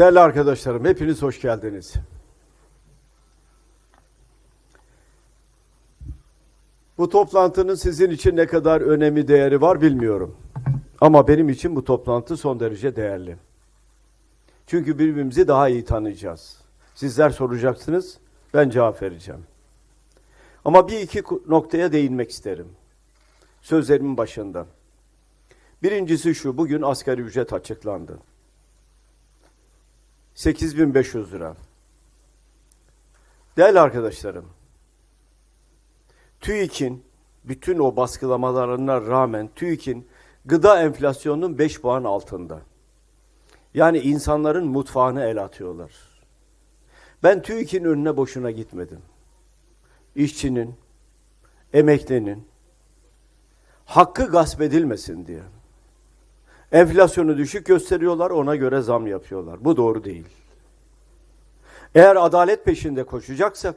Değerli arkadaşlarım, hepiniz hoş geldiniz. Bu toplantının sizin için ne kadar önemi, değeri var bilmiyorum. Ama benim için bu toplantı son derece değerli. Çünkü birbirimizi daha iyi tanıyacağız. Sizler soracaksınız, ben cevap vereceğim. Ama bir iki noktaya değinmek isterim. Sözlerimin başında. Birincisi şu, bugün asgari ücret açıklandı. 8500 lira. Değerli arkadaşlarım, TÜİK'in bütün o baskılamalarına rağmen TÜİK'in gıda enflasyonunun 5 puan altında. Yani insanların mutfağına el atıyorlar. Ben TÜİK'in önüne boşuna gitmedim. İşçinin, emeklinin hakkı gasp edilmesin diye. Enflasyonu düşük gösteriyorlar, ona göre zam yapıyorlar. Bu doğru değil. Eğer adalet peşinde koşacaksak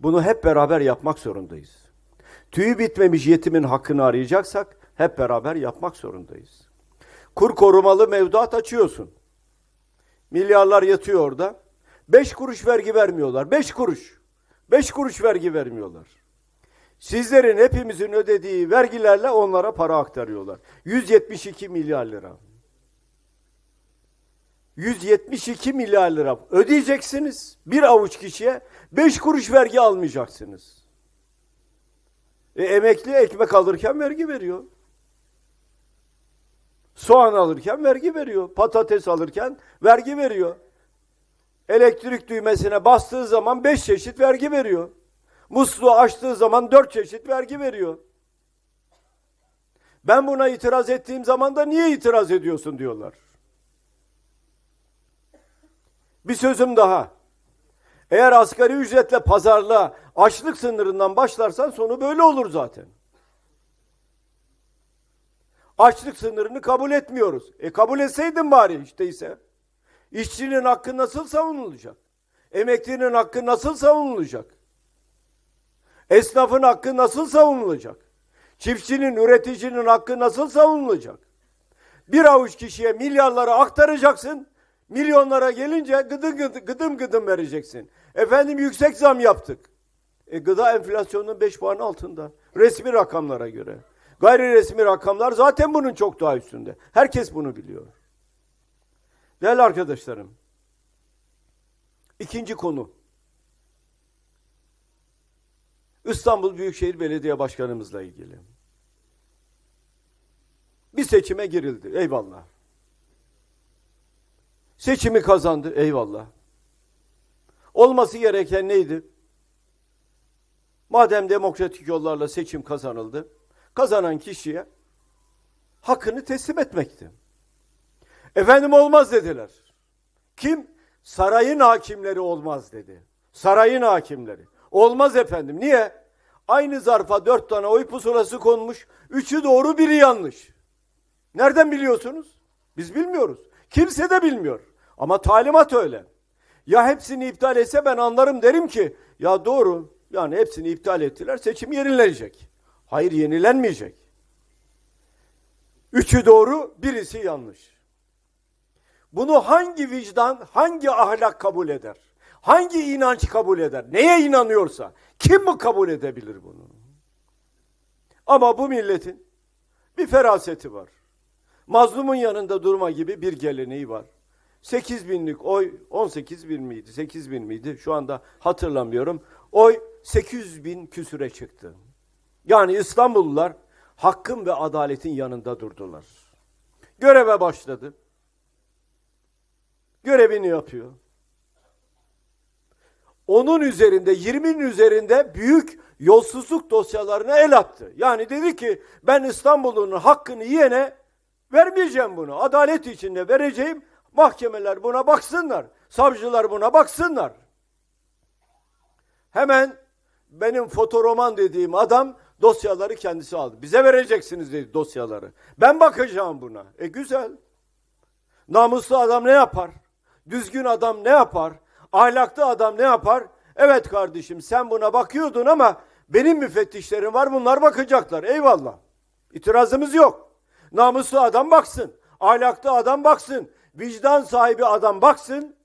bunu hep beraber yapmak zorundayız. Tüyü bitmemiş yetimin hakkını arayacaksak hep beraber yapmak zorundayız. Kur korumalı mevduat açıyorsun. Milyarlar yatıyor orada. Beş kuruş vergi vermiyorlar. Beş kuruş. Beş kuruş vergi vermiyorlar. Sizlerin hepimizin ödediği vergilerle onlara para aktarıyorlar. 172 milyar lira. 172 milyar lira ödeyeceksiniz. Bir avuç kişiye 5 kuruş vergi almayacaksınız. E, emekli ekmek alırken vergi veriyor. Soğan alırken vergi veriyor. Patates alırken vergi veriyor. Elektrik düğmesine bastığı zaman 5 çeşit vergi veriyor. Musluğu açtığı zaman dört çeşit vergi veriyor. Ben buna itiraz ettiğim zaman da niye itiraz ediyorsun diyorlar. Bir sözüm daha. Eğer asgari ücretle pazarlığa açlık sınırından başlarsan sonu böyle olur zaten. Açlık sınırını kabul etmiyoruz. E kabul etseydin bari işte ise. İşçinin hakkı nasıl savunulacak? Emeklinin hakkı nasıl savunulacak? Esnafın hakkı nasıl savunulacak? Çiftçinin, üreticinin hakkı nasıl savunulacak? Bir avuç kişiye milyarları aktaracaksın, milyonlara gelince gıdım gıdım, gıdım gıdım vereceksin. Efendim yüksek zam yaptık. E, gıda enflasyonunun 5 puan altında. Resmi rakamlara göre. Gayri resmi rakamlar zaten bunun çok daha üstünde. Herkes bunu biliyor. Değerli arkadaşlarım, ikinci konu. İstanbul Büyükşehir Belediye Başkanımızla ilgili. Bir seçime girildi. Eyvallah. Seçimi kazandı. Eyvallah. Olması gereken neydi? Madem demokratik yollarla seçim kazanıldı, kazanan kişiye hakkını teslim etmekti. Efendim olmaz dediler. Kim? Sarayın hakimleri olmaz dedi. Sarayın hakimleri. Olmaz efendim. Niye? Aynı zarfa dört tane oy pusulası konmuş. Üçü doğru, biri yanlış. Nereden biliyorsunuz? Biz bilmiyoruz. Kimse de bilmiyor. Ama talimat öyle. Ya hepsini iptal etse ben anlarım derim ki ya doğru yani hepsini iptal ettiler seçim yenilenecek. Hayır yenilenmeyecek. Üçü doğru birisi yanlış. Bunu hangi vicdan, hangi ahlak kabul eder? Hangi inanç kabul eder? Neye inanıyorsa kim mi kabul edebilir bunu? Ama bu milletin bir feraseti var. Mazlumun yanında durma gibi bir geleneği var. 8 binlik oy 18 bin miydi? 8 bin miydi? Şu anda hatırlamıyorum. Oy 800 bin küsüre çıktı. Yani İstanbullular hakkın ve adaletin yanında durdular. Göreve başladı. Görevini yapıyor. Onun üzerinde 20'nin üzerinde büyük yolsuzluk dosyalarına el attı. Yani dedi ki ben İstanbul'un hakkını yiyene vermeyeceğim bunu. Adalet içinde vereceğim. Mahkemeler buna baksınlar. Savcılar buna baksınlar. Hemen benim fotoroman dediğim adam dosyaları kendisi aldı. Bize vereceksiniz dedi dosyaları. Ben bakacağım buna. E güzel. Namuslu adam ne yapar? Düzgün adam ne yapar? Ahlaklı adam ne yapar? Evet kardeşim sen buna bakıyordun ama benim müfettişlerim var bunlar bakacaklar. Eyvallah. İtirazımız yok. Namuslu adam baksın. Ahlaklı adam baksın. vicdan sahibi adam baksın,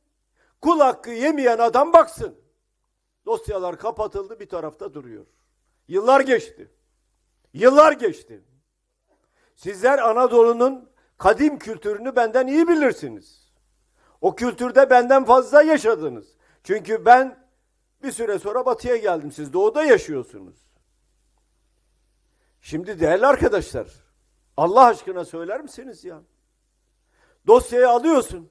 kul hakkı yemeyen adam baksın. Dosyalar kapatıldı bir tarafta duruyor. Yıllar geçti. Yıllar geçti. Sizler Anadolu'nun kadim kültürünü benden iyi bilirsiniz. O kültürde benden fazla yaşadınız. Çünkü ben bir süre sonra batıya geldim. Siz doğuda yaşıyorsunuz. Şimdi değerli arkadaşlar, Allah aşkına söyler misiniz ya? Dosyayı alıyorsun.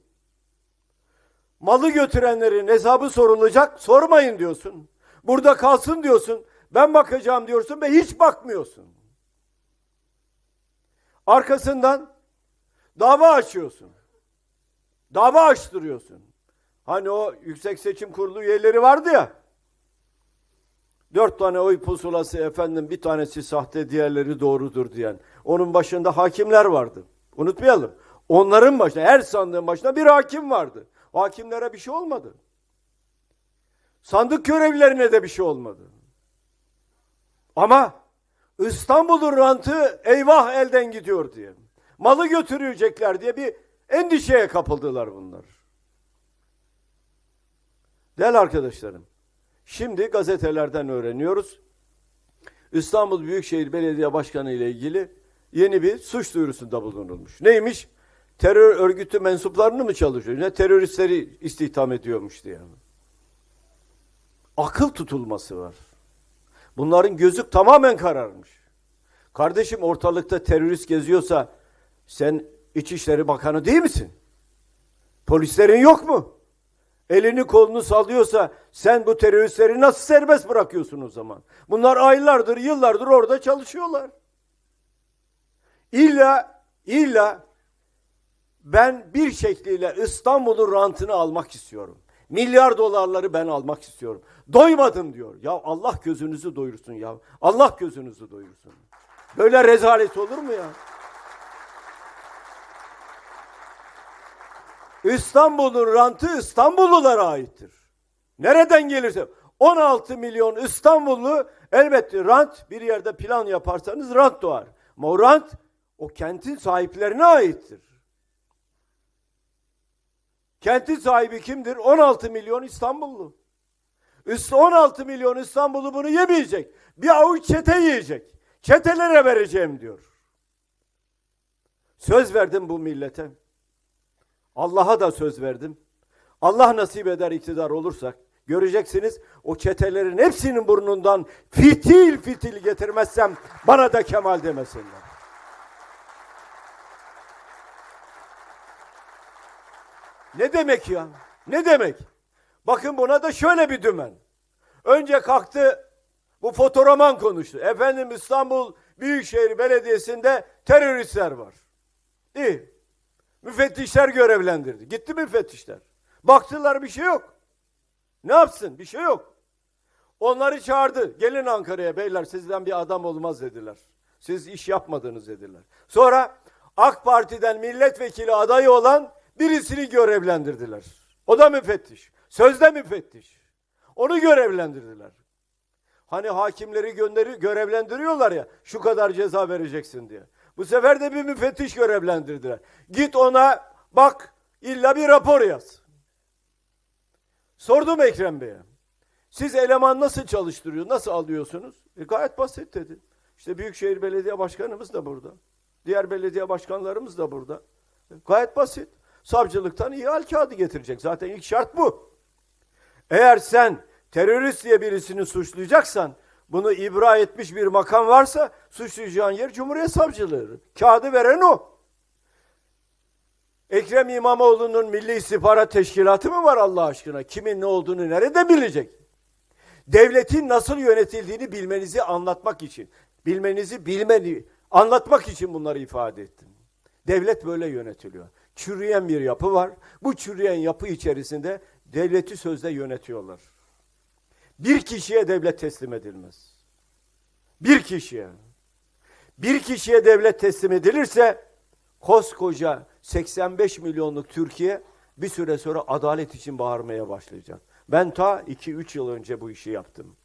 Malı götürenlerin hesabı sorulacak, sormayın diyorsun. Burada kalsın diyorsun. Ben bakacağım diyorsun ve hiç bakmıyorsun. Arkasından dava açıyorsun. Dava açtırıyorsun. Hani o Yüksek Seçim Kurulu üyeleri vardı ya. Dört tane oy pusulası efendim bir tanesi sahte diğerleri doğrudur diyen. Onun başında hakimler vardı. Unutmayalım. Onların başında her sandığın başında bir hakim vardı. Hakimlere bir şey olmadı. Sandık görevlilerine de bir şey olmadı. Ama İstanbul'un rantı eyvah elden gidiyor diye. Malı götürecekler diye bir endişeye kapıldılar bunlar. Değerli arkadaşlarım, şimdi gazetelerden öğreniyoruz. İstanbul Büyükşehir Belediye Başkanı ile ilgili yeni bir suç duyurusunda bulunulmuş. Neymiş? Terör örgütü mensuplarını mı çalışıyor? Ne teröristleri istihdam ediyormuş diye. Akıl tutulması var. Bunların gözü tamamen kararmış. Kardeşim ortalıkta terörist geziyorsa sen İçişleri Bakanı değil misin? Polislerin yok mu? Elini kolunu sallıyorsa sen bu teröristleri nasıl serbest bırakıyorsun o zaman? Bunlar aylardır, yıllardır orada çalışıyorlar. İlla, illa ben bir şekliyle İstanbul'un rantını almak istiyorum. Milyar dolarları ben almak istiyorum. Doymadım diyor. Ya Allah gözünüzü doyursun ya. Allah gözünüzü doyursun. Böyle rezalet olur mu ya? İstanbul'un rantı İstanbullulara aittir. Nereden gelirse 16 milyon İstanbullu elbette rant bir yerde plan yaparsanız rant doğar. Ama o rant o kentin sahiplerine aittir. Kentin sahibi kimdir? 16 milyon İstanbullu. Üstü 16 milyon İstanbullu bunu yemeyecek. Bir avuç çete yiyecek. Çetelere vereceğim diyor. Söz verdim bu millete. Allah'a da söz verdim. Allah nasip eder iktidar olursak göreceksiniz o çetelerin hepsinin burnundan fitil fitil getirmezsem bana da Kemal demesinler. Ne demek ya? Ne demek? Bakın buna da şöyle bir dümen. Önce kalktı bu fotoğraman konuştu. Efendim İstanbul Büyükşehir Belediyesi'nde teröristler var. İyi. Müfettişler görevlendirdi. Gitti müfettişler. Baktılar bir şey yok. Ne yapsın? Bir şey yok. Onları çağırdı. Gelin Ankara'ya beyler sizden bir adam olmaz dediler. Siz iş yapmadınız dediler. Sonra AK Parti'den milletvekili adayı olan birisini görevlendirdiler. O da müfettiş. Sözde müfettiş. Onu görevlendirdiler. Hani hakimleri gönderi görevlendiriyorlar ya şu kadar ceza vereceksin diye. Bu sefer de bir müfettiş görevlendirdiler. Git ona bak illa bir rapor yaz. Sordum Ekrem Bey'e. Siz eleman nasıl çalıştırıyor, nasıl alıyorsunuz? E, gayet basit dedi. İşte Büyükşehir Belediye Başkanımız da burada. Diğer belediye başkanlarımız da burada. E, gayet basit. Savcılıktan ihal kağıdı getirecek. Zaten ilk şart bu. Eğer sen terörist diye birisini suçlayacaksan bunu ibra etmiş bir makam varsa suçlayacağın yer Cumhuriyet Savcılığı. Kağıdı veren o. Ekrem İmamoğlu'nun Milli İstihbarat Teşkilatı mı var Allah aşkına? Kimin ne olduğunu nerede bilecek? Devletin nasıl yönetildiğini bilmenizi anlatmak için, bilmenizi bilmeni anlatmak için bunları ifade ettim. Devlet böyle yönetiliyor. Çürüyen bir yapı var. Bu çürüyen yapı içerisinde devleti sözde yönetiyorlar. Bir kişiye devlet teslim edilmez. Bir kişiye. Bir kişiye devlet teslim edilirse koskoca 85 milyonluk Türkiye bir süre sonra adalet için bağırmaya başlayacak. Ben ta 2-3 yıl önce bu işi yaptım.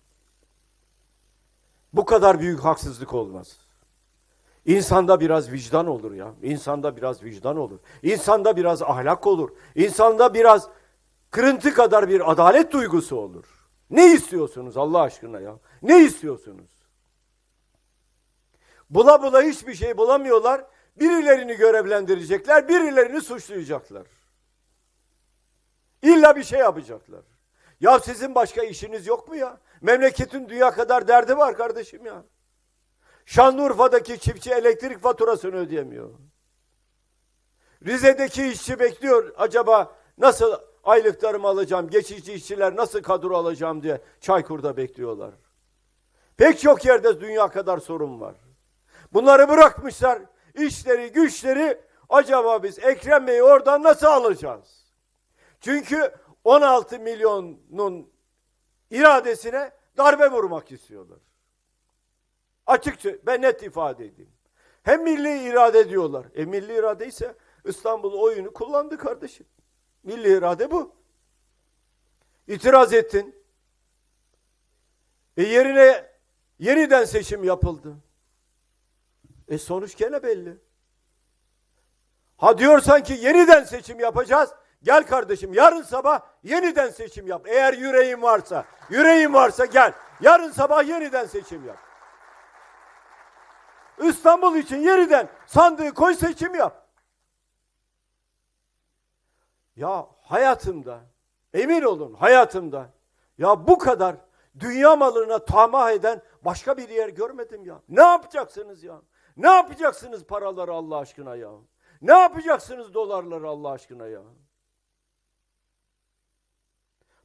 Bu kadar büyük haksızlık olmaz. İnsanda biraz vicdan olur ya. İnsanda biraz vicdan olur. İnsanda biraz ahlak olur. İnsanda biraz kırıntı kadar bir adalet duygusu olur. Ne istiyorsunuz Allah aşkına ya? Ne istiyorsunuz? Bula bula hiçbir şey bulamıyorlar. Birilerini görevlendirecekler, birilerini suçlayacaklar. İlla bir şey yapacaklar. Ya sizin başka işiniz yok mu ya? Memleketin dünya kadar derdi var kardeşim ya. Şanlıurfa'daki çiftçi elektrik faturasını ödeyemiyor. Rize'deki işçi bekliyor acaba nasıl aylıklarımı alacağım, geçici işçiler nasıl kadro alacağım diye Çaykur'da bekliyorlar. Pek çok yerde dünya kadar sorun var. Bunları bırakmışlar, işleri, güçleri acaba biz Ekrem Bey'i oradan nasıl alacağız? Çünkü 16 milyonun iradesine darbe vurmak istiyorlar. Açıkça ben net ifade edeyim. Hem milli irade diyorlar. E milli irade ise İstanbul oyunu kullandı kardeşim. Milli irade bu. İtiraz ettin. E yerine yeniden seçim yapıldı. E sonuç gene belli. Ha diyorsan ki yeniden seçim yapacağız. Gel kardeşim yarın sabah yeniden seçim yap. Eğer yüreğin varsa, yüreğin varsa gel. Yarın sabah yeniden seçim yap. İstanbul için yeniden sandığı koy seçim yap. Ya hayatımda, emin olun hayatımda, ya bu kadar dünya malına tamah eden başka bir yer görmedim ya. Ne yapacaksınız ya? Ne yapacaksınız paraları Allah aşkına ya? Ne yapacaksınız dolarları Allah aşkına ya?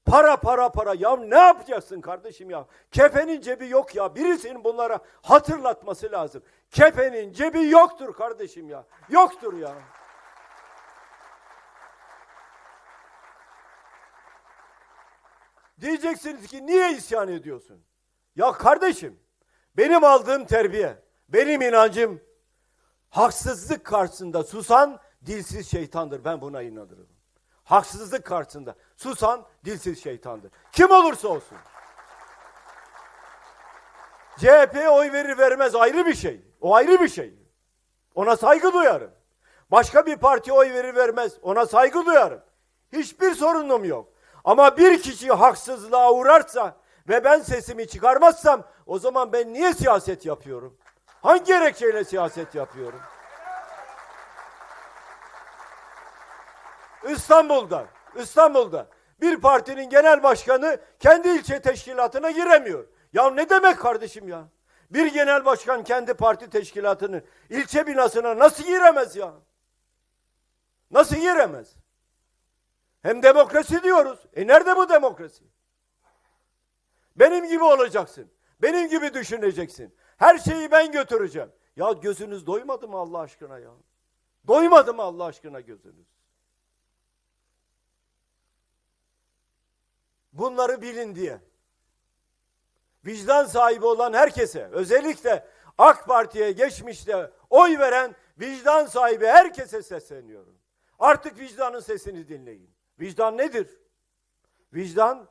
Para para para ya ne yapacaksın kardeşim ya? Kefenin cebi yok ya. Birisinin bunlara hatırlatması lazım. Kefenin cebi yoktur kardeşim ya. Yoktur ya. Diyeceksiniz ki niye isyan ediyorsun? Ya kardeşim benim aldığım terbiye, benim inancım haksızlık karşısında susan dilsiz şeytandır. Ben buna inanırım. Haksızlık karşısında susan dilsiz şeytandır. Kim olursa olsun. CHP'ye oy verir vermez ayrı bir şey. O ayrı bir şey. Ona saygı duyarım. Başka bir partiye oy verir vermez ona saygı duyarım. Hiçbir sorunum yok. Ama bir kişi haksızlığa uğrarsa ve ben sesimi çıkarmazsam o zaman ben niye siyaset yapıyorum? Hangi gerekçeyle siyaset yapıyorum? İstanbul'da, İstanbul'da bir partinin genel başkanı kendi ilçe teşkilatına giremiyor. Ya ne demek kardeşim ya? Bir genel başkan kendi parti teşkilatının ilçe binasına nasıl giremez ya? Nasıl giremez? Hem demokrasi diyoruz. E nerede bu demokrasi? Benim gibi olacaksın. Benim gibi düşüneceksin. Her şeyi ben götüreceğim. Ya gözünüz doymadı mı Allah aşkına ya? Doymadı mı Allah aşkına gözünüz? Bunları bilin diye. Vicdan sahibi olan herkese, özellikle AK Parti'ye geçmişte oy veren vicdan sahibi herkese sesleniyorum. Artık vicdanın sesini dinleyin. Vicdan nedir? Vicdan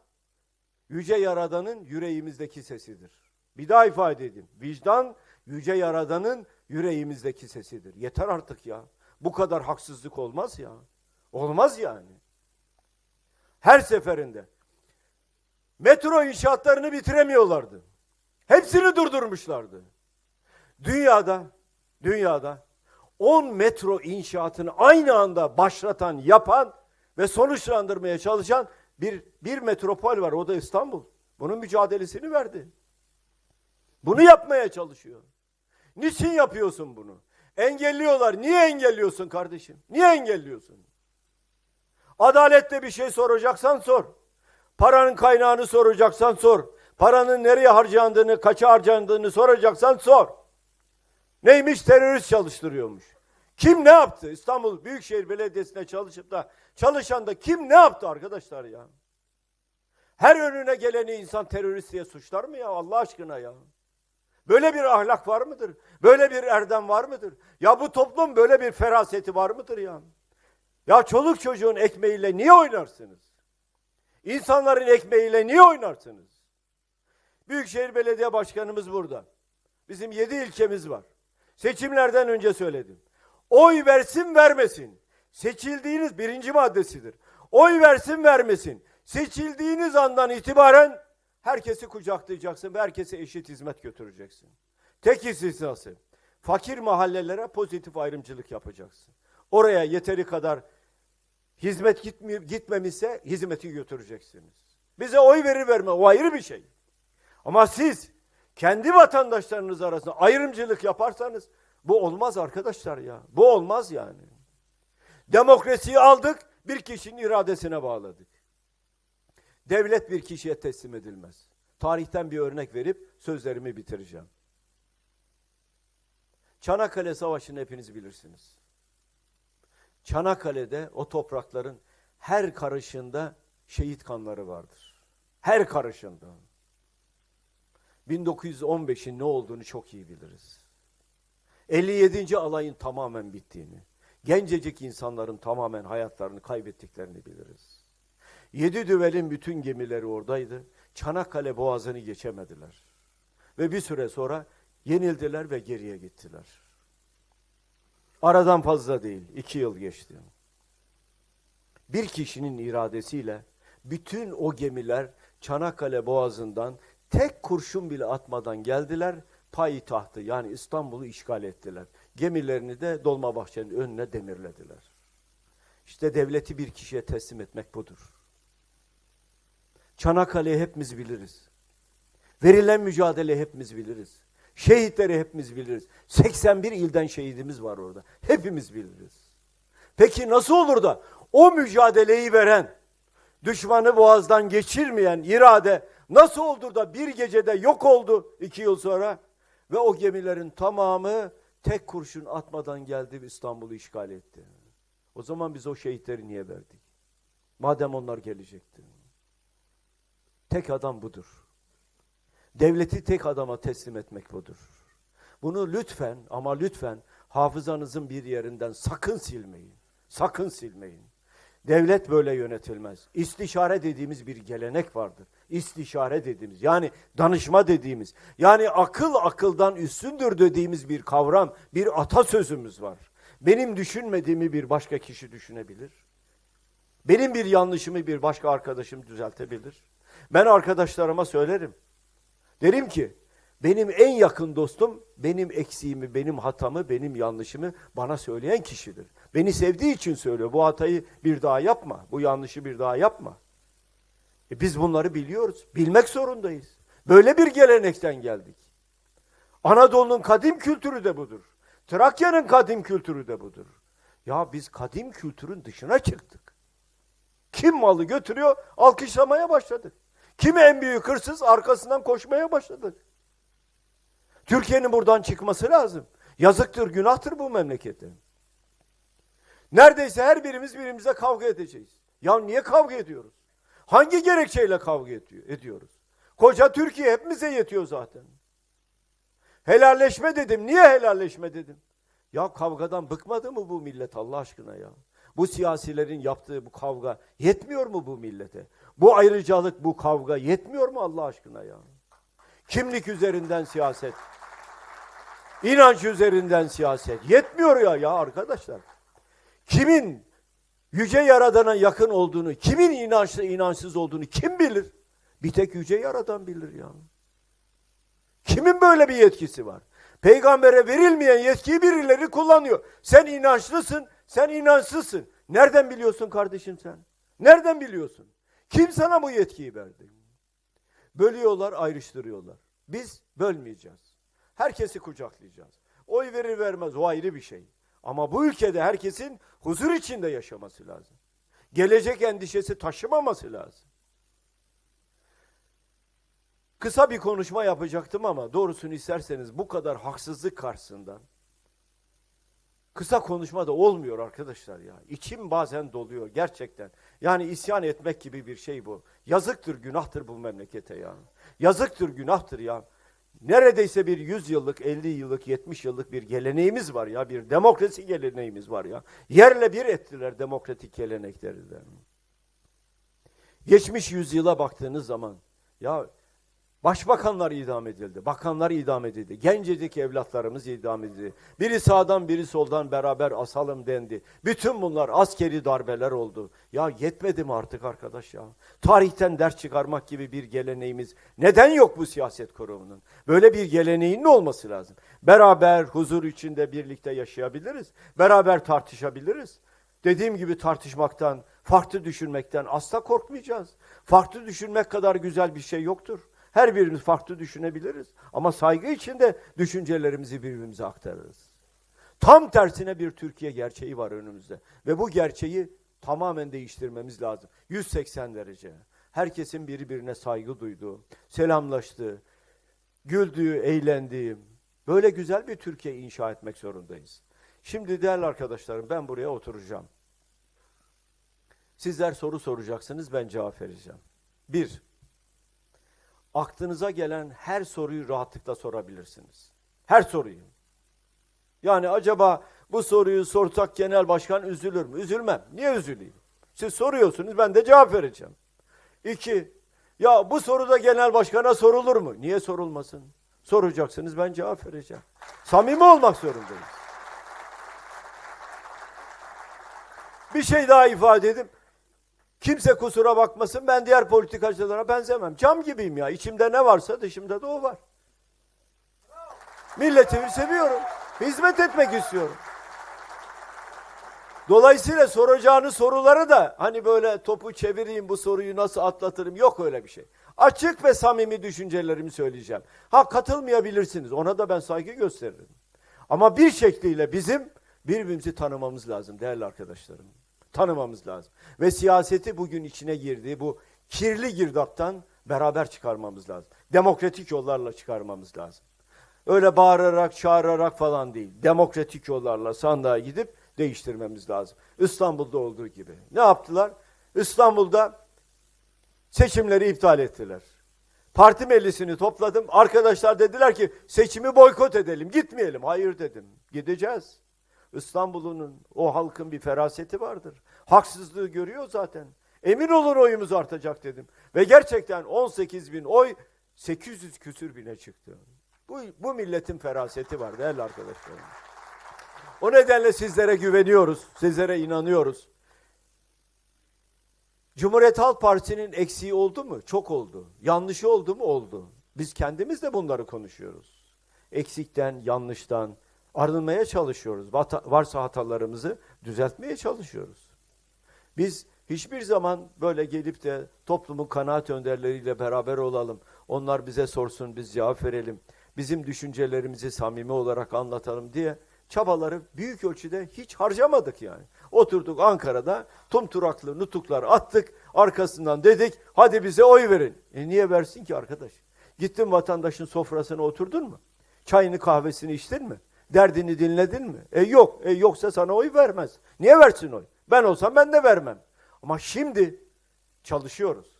yüce yaradanın yüreğimizdeki sesidir. Bir daha ifade edeyim. Vicdan yüce yaradanın yüreğimizdeki sesidir. Yeter artık ya. Bu kadar haksızlık olmaz ya. Olmaz yani. Her seferinde metro inşaatlarını bitiremiyorlardı. Hepsini durdurmuşlardı. Dünyada dünyada 10 metro inşaatını aynı anda başlatan, yapan ve sonuçlandırmaya çalışan bir bir metropol var. O da İstanbul. Bunun mücadelesini verdi. Bunu yapmaya çalışıyor. Niçin yapıyorsun bunu? Engelliyorlar. Niye engelliyorsun kardeşim? Niye engelliyorsun? Adalette bir şey soracaksan sor. Paranın kaynağını soracaksan sor. Paranın nereye harcandığını, kaça harcandığını soracaksan sor. Neymiş? Terörist çalıştırıyormuş. Kim ne yaptı? İstanbul Büyükşehir Belediyesi'ne çalışıp da çalışan da kim ne yaptı arkadaşlar ya? Her önüne geleni insan terörist diye suçlar mı ya Allah aşkına ya? Böyle bir ahlak var mıdır? Böyle bir erdem var mıdır? Ya bu toplum böyle bir feraseti var mıdır ya? Ya çoluk çocuğun ekmeğiyle niye oynarsınız? İnsanların ekmeğiyle niye oynarsınız? Büyükşehir Belediye Başkanımız burada. Bizim yedi ilçemiz var. Seçimlerden önce söyledim. Oy versin vermesin. Seçildiğiniz birinci maddesidir. Oy versin vermesin. Seçildiğiniz andan itibaren herkesi kucaklayacaksın ve herkese eşit hizmet götüreceksin. Tek istisnası. Fakir mahallelere pozitif ayrımcılık yapacaksın. Oraya yeteri kadar hizmet gitmiyor, gitmemişse hizmeti götüreceksiniz. Bize oy verir verme o ayrı bir şey. Ama siz kendi vatandaşlarınız arasında ayrımcılık yaparsanız bu olmaz arkadaşlar ya. Bu olmaz yani. Demokrasiyi aldık, bir kişinin iradesine bağladık. Devlet bir kişiye teslim edilmez. Tarihten bir örnek verip sözlerimi bitireceğim. Çanakkale Savaşı'nı hepiniz bilirsiniz. Çanakkale'de o toprakların her karışında şehit kanları vardır. Her karışında. 1915'in ne olduğunu çok iyi biliriz. 57. alayın tamamen bittiğini, gencecik insanların tamamen hayatlarını kaybettiklerini biliriz. Yedi düvelin bütün gemileri oradaydı. Çanakkale boğazını geçemediler. Ve bir süre sonra yenildiler ve geriye gittiler. Aradan fazla değil, iki yıl geçti. Bir kişinin iradesiyle bütün o gemiler Çanakkale boğazından tek kurşun bile atmadan geldiler. Payitahtı yani İstanbul'u işgal ettiler. Gemilerini de Dolmabahçe'nin önüne demirlediler. İşte devleti bir kişiye teslim etmek budur. Çanakkale'yi hepimiz biliriz. Verilen mücadele hepimiz biliriz. Şehitleri hepimiz biliriz. 81 ilden şehidimiz var orada. Hepimiz biliriz. Peki nasıl olur da o mücadeleyi veren, düşmanı boğazdan geçirmeyen irade nasıl olur da bir gecede yok oldu iki yıl sonra ve o gemilerin tamamı tek kurşun atmadan geldi ve İstanbul'u işgal etti. O zaman biz o şehitleri niye verdik? Madem onlar gelecekti. Tek adam budur. Devleti tek adama teslim etmek budur. Bunu lütfen ama lütfen hafızanızın bir yerinden sakın silmeyin. Sakın silmeyin. Devlet böyle yönetilmez. İstişare dediğimiz bir gelenek vardır. İstişare dediğimiz yani danışma dediğimiz yani akıl akıldan üstündür dediğimiz bir kavram, bir atasözümüz var. Benim düşünmediğimi bir başka kişi düşünebilir. Benim bir yanlışımı bir başka arkadaşım düzeltebilir. Ben arkadaşlarıma söylerim. Derim ki benim en yakın dostum benim eksiğimi, benim hatamı, benim yanlışımı bana söyleyen kişidir. Beni sevdiği için söylüyor. Bu hatayı bir daha yapma. Bu yanlışı bir daha yapma. E biz bunları biliyoruz. Bilmek zorundayız. Böyle bir gelenekten geldik. Anadolu'nun kadim kültürü de budur. Trakya'nın kadim kültürü de budur. Ya biz kadim kültürün dışına çıktık. Kim malı götürüyor alkışlamaya başladık. Kim en büyük hırsız arkasından koşmaya başladık. Türkiye'nin buradan çıkması lazım. Yazıktır, günahtır bu memlekete. Neredeyse her birimiz birimize kavga edeceğiz. Ya niye kavga ediyoruz? Hangi gerekçeyle kavga ediyor, ediyoruz? Koca Türkiye hepimize yetiyor zaten. Helalleşme dedim. Niye helalleşme dedim? Ya kavgadan bıkmadı mı bu millet Allah aşkına ya? Bu siyasilerin yaptığı bu kavga yetmiyor mu bu millete? Bu ayrıcalık, bu kavga yetmiyor mu Allah aşkına ya? Kimlik üzerinden siyaset. İnanç üzerinden siyaset. Yetmiyor ya ya arkadaşlar. Kimin yüce yaradana yakın olduğunu, kimin inançlı inançsız olduğunu kim bilir? Bir tek yüce yaradan bilir ya. Kimin böyle bir yetkisi var? Peygambere verilmeyen yetkiyi birileri kullanıyor. Sen inançlısın, sen inançsızsın. Nereden biliyorsun kardeşim sen? Nereden biliyorsun? Kim sana bu yetkiyi verdi? Bölüyorlar, ayrıştırıyorlar. Biz bölmeyeceğiz. Herkesi kucaklayacağız. Oy verir vermez o ayrı bir şey. Ama bu ülkede herkesin huzur içinde yaşaması lazım. Gelecek endişesi taşımaması lazım. Kısa bir konuşma yapacaktım ama doğrusunu isterseniz bu kadar haksızlık karşısında kısa konuşma da olmuyor arkadaşlar ya. İçim bazen doluyor gerçekten. Yani isyan etmek gibi bir şey bu. Yazıktır, günahtır bu memlekete ya. Yazıktır, günahtır ya. Neredeyse bir 100 yıllık, 50 yıllık, 70 yıllık bir geleneğimiz var ya. Bir demokrasi geleneğimiz var ya. Yerle bir ettiler demokratik gelenekleri. Geçmiş yüzyıla baktığınız zaman ya Başbakanlar idam edildi, bakanlar idam edildi, gencecik evlatlarımız idam edildi. Biri sağdan biri soldan beraber asalım dendi. Bütün bunlar askeri darbeler oldu. Ya yetmedi mi artık arkadaş ya? Tarihten ders çıkarmak gibi bir geleneğimiz neden yok bu siyaset kurumunun? Böyle bir geleneğin ne olması lazım? Beraber huzur içinde birlikte yaşayabiliriz. Beraber tartışabiliriz. Dediğim gibi tartışmaktan, farklı düşünmekten asla korkmayacağız. Farklı düşünmek kadar güzel bir şey yoktur. Her birimiz farklı düşünebiliriz. Ama saygı içinde düşüncelerimizi birbirimize aktarırız. Tam tersine bir Türkiye gerçeği var önümüzde. Ve bu gerçeği tamamen değiştirmemiz lazım. 180 derece. Herkesin birbirine saygı duyduğu, selamlaştığı, güldüğü, eğlendiği, böyle güzel bir Türkiye inşa etmek zorundayız. Şimdi değerli arkadaşlarım ben buraya oturacağım. Sizler soru soracaksınız, ben cevap vereceğim. Bir, aklınıza gelen her soruyu rahatlıkla sorabilirsiniz. Her soruyu. Yani acaba bu soruyu sorsak genel başkan üzülür mü? Üzülmem. Niye üzüleyim? Siz soruyorsunuz, ben de cevap vereceğim. İki, ya bu soruda genel başkana sorulur mu? Niye sorulmasın? Soracaksınız, ben cevap vereceğim. Samimi olmak zorundayız. Bir şey daha ifade edeyim. Kimse kusura bakmasın ben diğer politikacılara benzemem. Cam gibiyim ya. İçimde ne varsa dışımda da o var. Milletimi seviyorum. Hizmet etmek istiyorum. Dolayısıyla soracağınız soruları da hani böyle topu çevireyim bu soruyu nasıl atlatırım yok öyle bir şey. Açık ve samimi düşüncelerimi söyleyeceğim. Ha katılmayabilirsiniz ona da ben saygı gösteririm. Ama bir şekliyle bizim birbirimizi tanımamız lazım değerli arkadaşlarım. Tanımamız lazım. Ve siyaseti bugün içine girdiği bu kirli girdaptan beraber çıkarmamız lazım. Demokratik yollarla çıkarmamız lazım. Öyle bağırarak, çağırarak falan değil. Demokratik yollarla sandığa gidip değiştirmemiz lazım. İstanbul'da olduğu gibi. Ne yaptılar? İstanbul'da seçimleri iptal ettiler. Parti meclisini topladım. Arkadaşlar dediler ki seçimi boykot edelim, gitmeyelim. Hayır dedim. Gideceğiz. İstanbul'un o halkın bir feraseti vardır. Haksızlığı görüyor zaten. Emin olun oyumuz artacak dedim. Ve gerçekten 18 bin oy 800 küsür bine çıktı. Bu, bu milletin feraseti var değerli arkadaşlarım. O nedenle sizlere güveniyoruz, sizlere inanıyoruz. Cumhuriyet Halk Partisi'nin eksiği oldu mu? Çok oldu. Yanlışı oldu mu? Oldu. Biz kendimiz de bunları konuşuyoruz. Eksikten, yanlıştan arınmaya çalışıyoruz. Varsa hatalarımızı düzeltmeye çalışıyoruz. Biz hiçbir zaman böyle gelip de toplumun kanaat önderleriyle beraber olalım. Onlar bize sorsun, biz cevap verelim. Bizim düşüncelerimizi samimi olarak anlatalım diye çabaları büyük ölçüde hiç harcamadık yani. Oturduk Ankara'da tüm turaklı nutuklar attık. Arkasından dedik hadi bize oy verin. E niye versin ki arkadaş? Gittin vatandaşın sofrasına oturdun mu? Çayını kahvesini içtin mi? Derdini dinledin mi? E yok. E yoksa sana oy vermez. Niye versin oy? Ben olsam ben de vermem. Ama şimdi çalışıyoruz.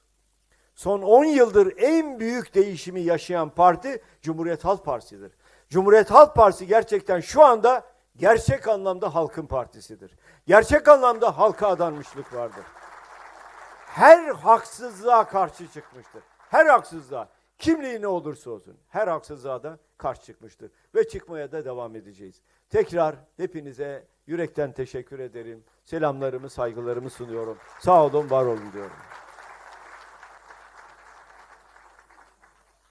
Son 10 yıldır en büyük değişimi yaşayan parti Cumhuriyet Halk Partisi'dir. Cumhuriyet Halk Partisi gerçekten şu anda gerçek anlamda halkın partisidir. Gerçek anlamda halka adanmışlık vardır. Her haksızlığa karşı çıkmıştır. Her haksızlığa. Kimliği ne olursa olsun. Her haksızlığa da karşı çıkmıştır. Ve çıkmaya da devam edeceğiz. Tekrar hepinize yürekten teşekkür ederim. Selamlarımı, saygılarımı sunuyorum. Sağ olun, var olun diyorum.